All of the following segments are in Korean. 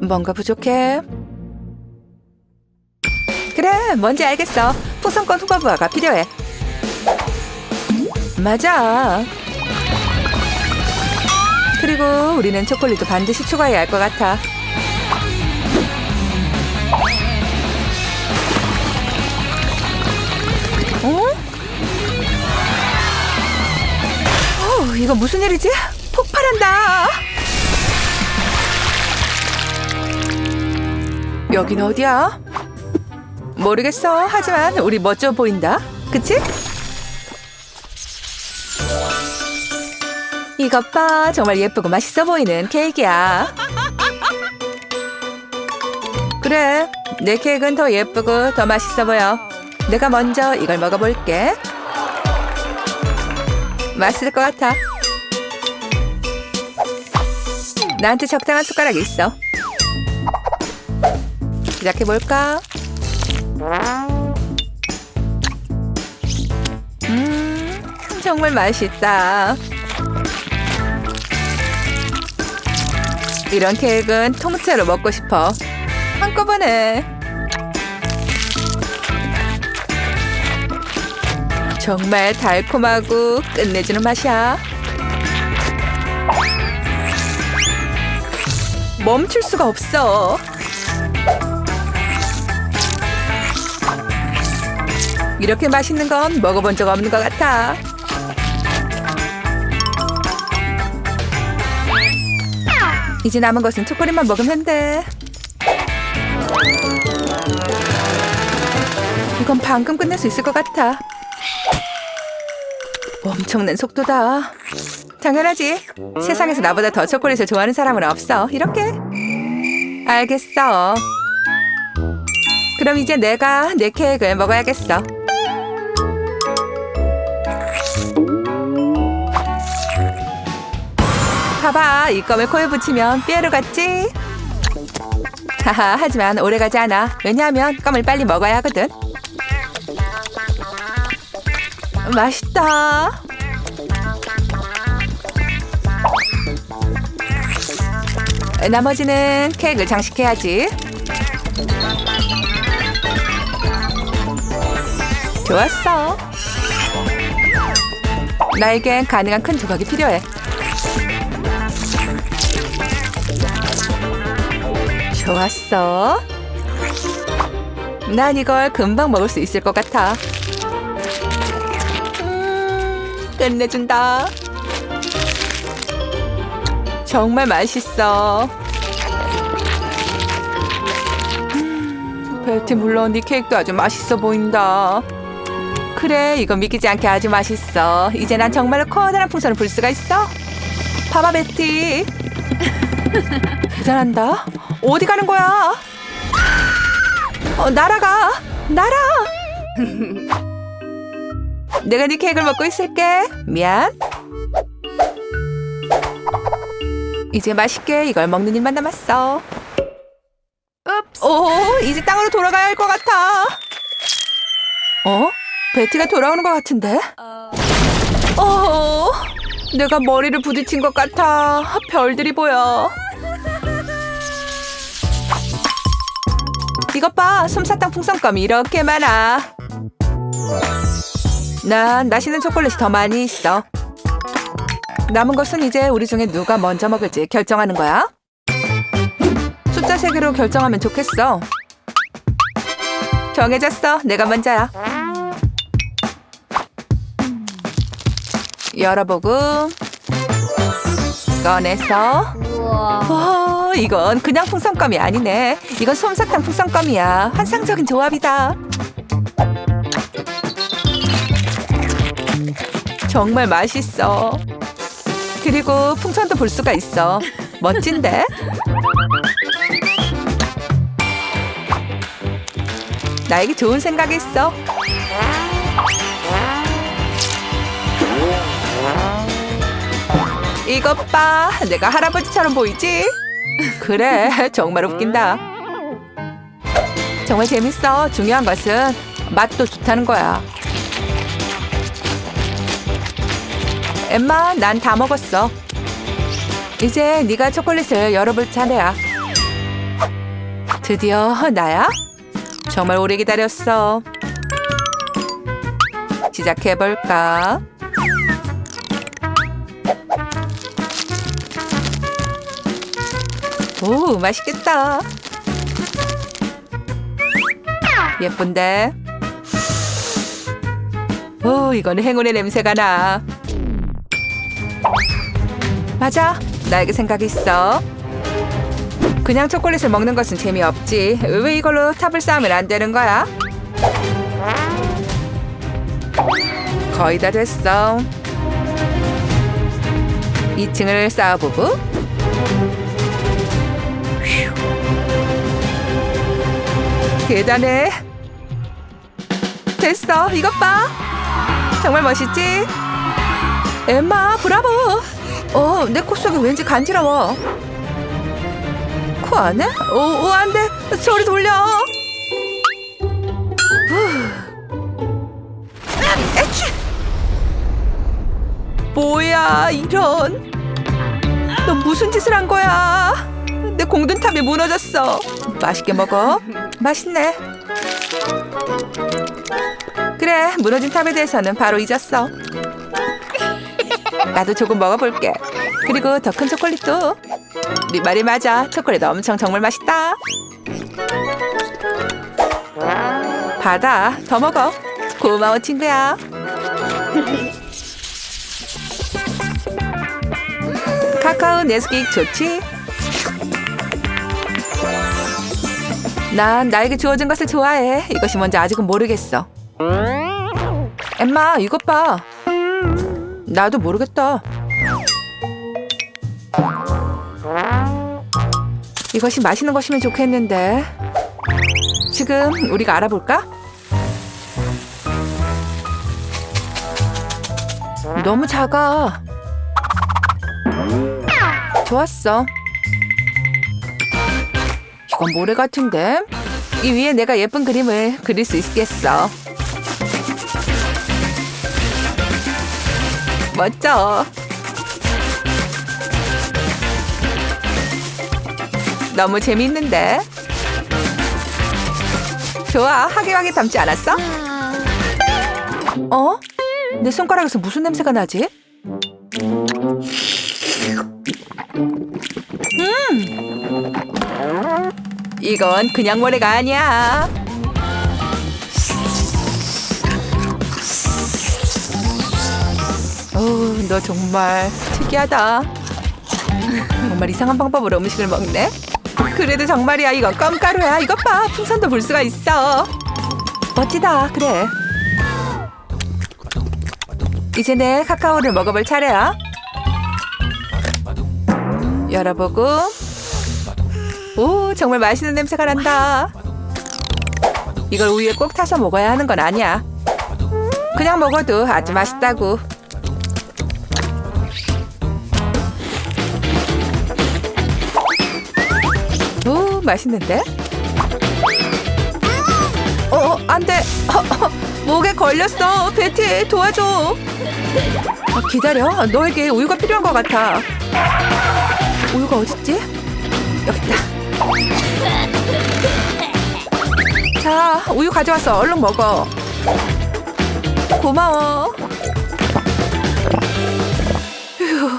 뭔가 부족해. 그래, 뭔지 알겠어. 풍선권 후바부아가 필요해. 맞아. 그리고 우리는 초콜릿도 반드시 추가해야 할 것 같아. 어? 어, 이거 무슨 일이지? 폭발한다. 여긴 어디야? 모르겠어. 하지만 우리 멋져 보인다. 그치? 이것 봐. 정말 예쁘고 맛있어 보이는 케이크야. 그래. 내 케이크는 더 예쁘고 더 맛있어 보여. 내가 먼저 이걸 먹어볼게. 맛있을 것 같아. 나한테 적당한 숟가락이 있어. 시작해 볼까? 음, 정말 맛있다. 이런 케이크는 통째로 먹고 싶어. 한꺼번에. 정말 달콤하고 끝내주는 맛이야. 멈출 수가 없어. 이렇게 맛있는 건 먹어본 적 없는 것 같아. 이제 남은 것은 초콜릿만 먹으면 돼. 이건 방금 끝낼 수 있을 것 같아. 엄청난 속도다. 당연하지. 세상에서 나보다 더 초콜릿을 좋아하는 사람은 없어. 이렇게. 알겠어. 그럼 이제 내가 내 케이크를 먹어야겠어. 봐봐, 이 껌을 코에 붙이면 삐에로 같지? 하하, 하지만 오래가지 않아. 왜냐하면 껌을 빨리 먹어야 하거든. 맛있다. 나머지는 케이크를 장식해야지. 좋았어. 나에겐 가능한 큰 조각이 필요해. 좋았어. 난 이걸 금방 먹을 수 있을 것 같아. 음, 끝내준다. 정말 맛있어. 음, 베티 물론 네 케이크도 아주 맛있어 보인다. 그래, 이거 믿기지 않게 아주 맛있어. 이제 난 정말로 커다란 풍선을 불 수가 있어. 봐봐, 베티. 대단한다. 어디 가는 거야? 어, 날아가. 날아. 내가 네 케이크를 먹고 있을게. 미안. 이제 맛있게 이걸 먹는 일만 남았어. 오, 이제 땅으로 돌아가야 할 것 같아. 어? 베티가 돌아오는 것 같은데? 어, 내가 머리를 부딪힌 것 같아. 별들이 보여. 이것 봐, 솜사탕 풍선껌이 이렇게 많아. 난 맛있는 초콜릿이 더 많이 있어. 남은 것은 이제 우리 중에 누가 먼저 먹을지 결정하는 거야. 숫자 세 개로 결정하면 좋겠어. 정해졌어. 내가 먼저야. 열어보고 꺼내서 와, 이건 그냥 풍선껌이 아니네. 이건 솜사탕 풍선껌이야. 환상적인 조합이다. 정말 맛있어. 그리고 풍선도 볼 수가 있어. 멋진데? 나에게 좋은 생각이 있어. 이것 봐. 내가 할아버지처럼 보이지? 그래, 정말 웃긴다. 정말 재밌어. 중요한 것은 맛도 좋다는 거야. 엠마, 난 다 먹었어. 이제 네가 초콜릿을 열어볼 차례야. 드디어 나야? 정말 오래 기다렸어. 시작해볼까? 오, 맛있겠다. 예쁜데? 오, 이건 행운의 냄새가 나. 맞아. 나에게 생각이 있어. 그냥 초콜릿을 먹는 것은 재미없지. 왜 이걸로 탑을 쌓으면 안 되는 거야? 거의 다 됐어. 2층을 쌓아보고. 대단해. 됐어. 이것 봐. 정말 멋있지? 엠마, 브라보. 어, 내 코 속이 왠지 간지러워. 코 안에? 오, 오, 안 돼. 저리 돌려. 후. 뭐야, 이런. 너 무슨 짓을 한 거야? 내 공든탑이 무너졌어. 맛있게 먹어. 맛있네. 그래, 무너진 탑에 대해서는 바로 잊었어. 나도 조금 먹어볼게. 그리고 더 큰 초콜릿도. 네 말이 맞아. 초콜릿 엄청 정말 맛있다. 받아. 더 먹어. 고마워, 친구야. 카카오 네스킥 좋지? 난 나에게 주어진 것을 좋아해. 이것이 뭔지 아직은 모르겠어. 엠마, 이것 봐. 나도 모르겠다. 이것이 맛있는 것이면 좋겠는데. 지금 우리가 알아볼까? 너무 작아. 좋았어. 이건 모래 같은데? 이 위에 내가 예쁜 그림을 그릴 수 있겠어. 멋져. 너무 재밌는데? 좋아, 하기하게 담지 않았어? 어? 내 손가락에서 무슨 냄새가 나지? 이건 그냥 모래가 아니야. 어우, 너 정말 특이하다. 정말 이상한 방법으로 음식을 먹네. 그래도 정말이야. 이건 껌가루야. 이것 봐. 풍선도 볼 수가 있어. 멋지다. 그래. 이제 내 카카오를 먹어볼 차례야. 열어보고. 오, 정말 맛있는 냄새가 난다. 이걸 우유에 꼭 타서 먹어야 하는 건 아니야. 그냥 먹어도 아주 맛있다고. 오, 맛있는데? 어, 어, 안 돼. 어, 어, 목에 걸렸어. 베티, 도와줘. 어, 기다려. 너에게 우유가 필요한 것 같아. 우유가 어딨지? 여기 있다. 자, 우유 가져왔어. 얼른 먹어. 고마워. 휴.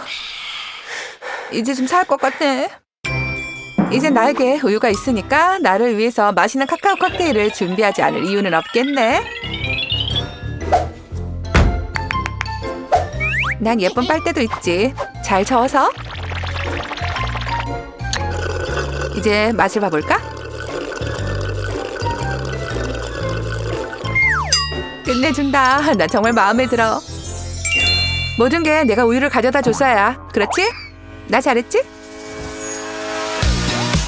이제 좀 살 것 같네. 이제 나에게 우유가 있으니까 나를 위해서 맛있는 카카오 칵테일을 준비하지 않을 이유는 없겠네. 난 예쁜 빨대도 있지. 잘 저어서. 이제 맛을 봐볼까? 끝내준다. 나 정말 마음에 들어. 모든 게 내가 우유를 가져다 줬어야. 그렇지? 나 잘했지?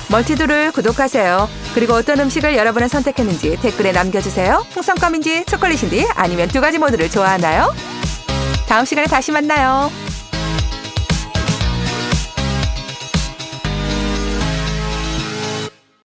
멀티도를 구독하세요. 그리고 어떤 음식을 여러분은 선택했는지 댓글에 남겨주세요. 풍선껌인지 초콜릿인지 아니면 두 가지 모두를 좋아하나요? 다음 시간에 다시 만나요.